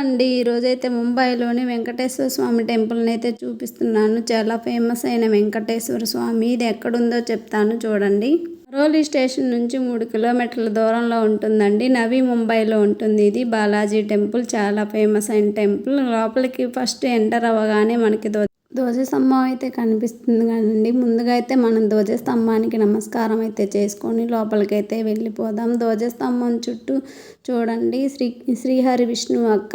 అండి ఈరోజైతే ముంబైలోని వెంకటేశ్వర స్వామి టెంపుల్ని అయితే చూపిస్తున్నాను. చాలా ఫేమస్ అయిన వెంకటేశ్వర స్వామి. ఇది ఎక్కడుందో చెప్తాను చూడండి. రోలీ స్టేషన్ నుంచి మూడు కిలోమీటర్ల దూరంలో ఉంటుందండి. నవీ ముంబైలో ఉంటుంది ఇది. బాలాజీ టెంపుల్ చాలా ఫేమస్ అయిన టెంపుల్. లోపలికి ఫస్ట్ ఎంటర్ అవ్వగానే మనకి ధ్వజస్తంభం అయితే కనిపిస్తుంది కదండి. ముందుగా అయితే మనం ధ్వజస్తంభానికి నమస్కారం అయితే చేసుకొని లోపలికైతే వెళ్ళిపోదాం. ధ్వజస్తంభం చుట్టూ చూడండి. శ్రీ శ్రీహరి విష్ణు యొక్క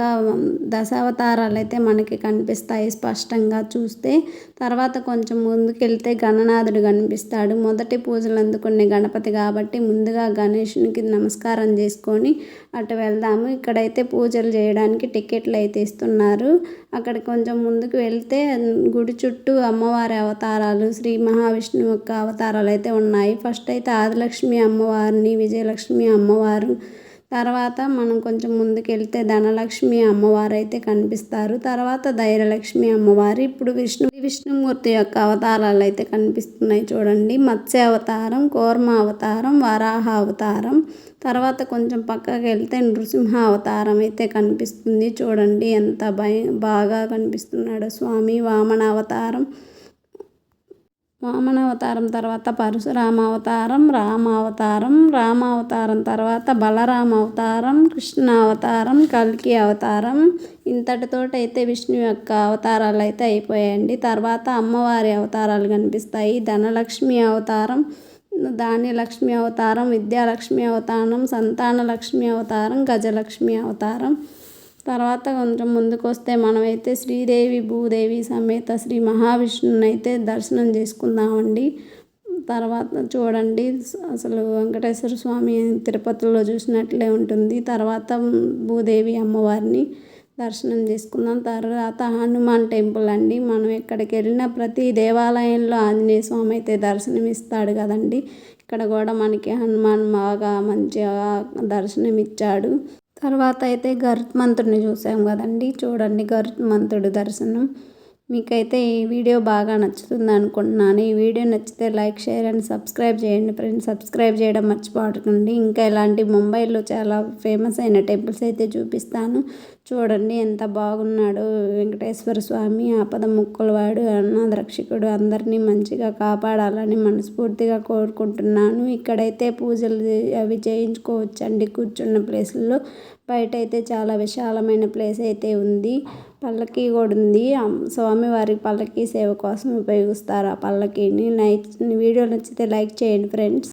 దశావతారాలు అయితే మనకి కనిపిస్తాయి స్పష్టంగా చూస్తే. తర్వాత కొంచెం ముందుకెళ్తే గణనాథుడు కనిపిస్తాడు. మొదటి పూజలు అందుకునే గణపతి కాబట్టి ముందుగా గణేషునికి నమస్కారం చేసుకొని అటు వెళ్దాము. ఇక్కడైతే పూజలు చేయడానికి టికెట్లు అయితే ఇస్తున్నారు. అక్కడ కొంచెం ముందుకు వెళ్తే గుడి చుట్టూ అమ్మవారి అవతారాలు శ్రీ మహావిష్ణువు యొక్క అవతారాలు అయితే ఉన్నాయి. ఫస్ట్ అయితే ఆదిలక్ష్మి అమ్మవారిని విజయలక్ష్మి అమ్మవారు తర్వాత మనం కొంచెం ముందుకెళ్తే ధనలక్ష్మి అమ్మవారు అయితే కనిపిస్తారు. తర్వాత ధైర్యలక్ష్మి అమ్మవారు. ఇప్పుడు విష్ణు విష్ణుమూర్తి యొక్క అవతారాలు అయితే కనిపిస్తున్నాయి చూడండి. మత్స్య అవతారం కోర్మ అవతారం వరాహ అవతారం తర్వాత కొంచెం పక్కకి వెళ్తే నృసింహ అవతారం అయితే కనిపిస్తుంది చూడండి. ఎంత భయ బాగా కనిపిస్తున్నాడు స్వామి. వామన అవతారం వామన అవతారం తర్వాత పరశురామావతారం అవతారం రామ అవతారం రామ అవతారం తర్వాత బలరామ అవతారం కృష్ణ అవతారం కల్కి అవతారం ఇంతటితోటైతే విష్ణు యొక్క అవతారాలు అయితే అయిపోయాయండి. తర్వాత అమ్మవారి అవతారాలు కనిపిస్తాయి. ధనలక్ష్మి అవతారం ధాన్యలక్ష్మి అవతారం విద్యాలక్ష్మి అవతారం సంతాన లక్ష్మి అవతారం గజలక్ష్మి అవతారం. తర్వాత కొంచెం ముందుకు వస్తే మనమైతే శ్రీదేవి భూదేవి సమేత శ్రీ మహావిష్ణుని అయితే దర్శనం చేసుకుందామండి. తర్వాత చూడండి అసలు వెంకటేశ్వర స్వామి తిరుపతిలో చూసినట్లే ఉంటుంది. తర్వాత భూదేవి అమ్మవారిని దర్శనం చేసుకుందాం. తర్వాత హనుమాన్ టెంపుల్ అండి. మనం ఎక్కడికి వెళ్ళినా ప్రతి దేవాలయంలో ఆంజనేయ స్వామి అయితే దర్శనం ఇస్తాడు కదండి. ఇక్కడ కూడా మనకి హనుమాన్ బాగా మంచిగా దర్శనం ఇచ్చాడు తర్వాత అయితే గరుత్మంతుడిని చూసాం కదండి. చూడండి గరుత్మంతుడి దర్శనం. మీకైతే ఈ వీడియో బాగా నచ్చుతుంది అనుకుంటున్నాను. ఈ వీడియో నచ్చితే లైక్ షేర్ అండ్ సబ్స్క్రైబ్ చేయండి ఫ్రెండ్స్. సబ్స్క్రైబ్ చేయడం మర్చిపోకండి. ఇంకా ఇలాంటి ముంబైలో చాలా ఫేమస్ అయిన టెంపుల్స్ అయితే చూపిస్తాను. చూడండి ఎంత బాగున్నాడు వెంకటేశ్వర స్వామి ఆపద ముక్కలవాడు అన్న రక్షకుడు. అందరినీ మంచిగా కాపాడాలని మనస్ఫూర్తిగా కోరుకుంటున్నాను. ఇక్కడైతే పూజలు అవి చేయించుకోవచ్చండి. కూర్చున్న ప్లేస్లో బయట అయితే చాలా విశాలమైన ప్లేస్ అయితే ఉంది. పల్లకి కూడా ఉంది స్వామివారి పల్లకి సేవ కోసం ఉపయోగిస్తారు ఆ పల్లకీని నైట్ వీడియో నచ్చితే లైక్ చేయండి ఫ్రెండ్స్.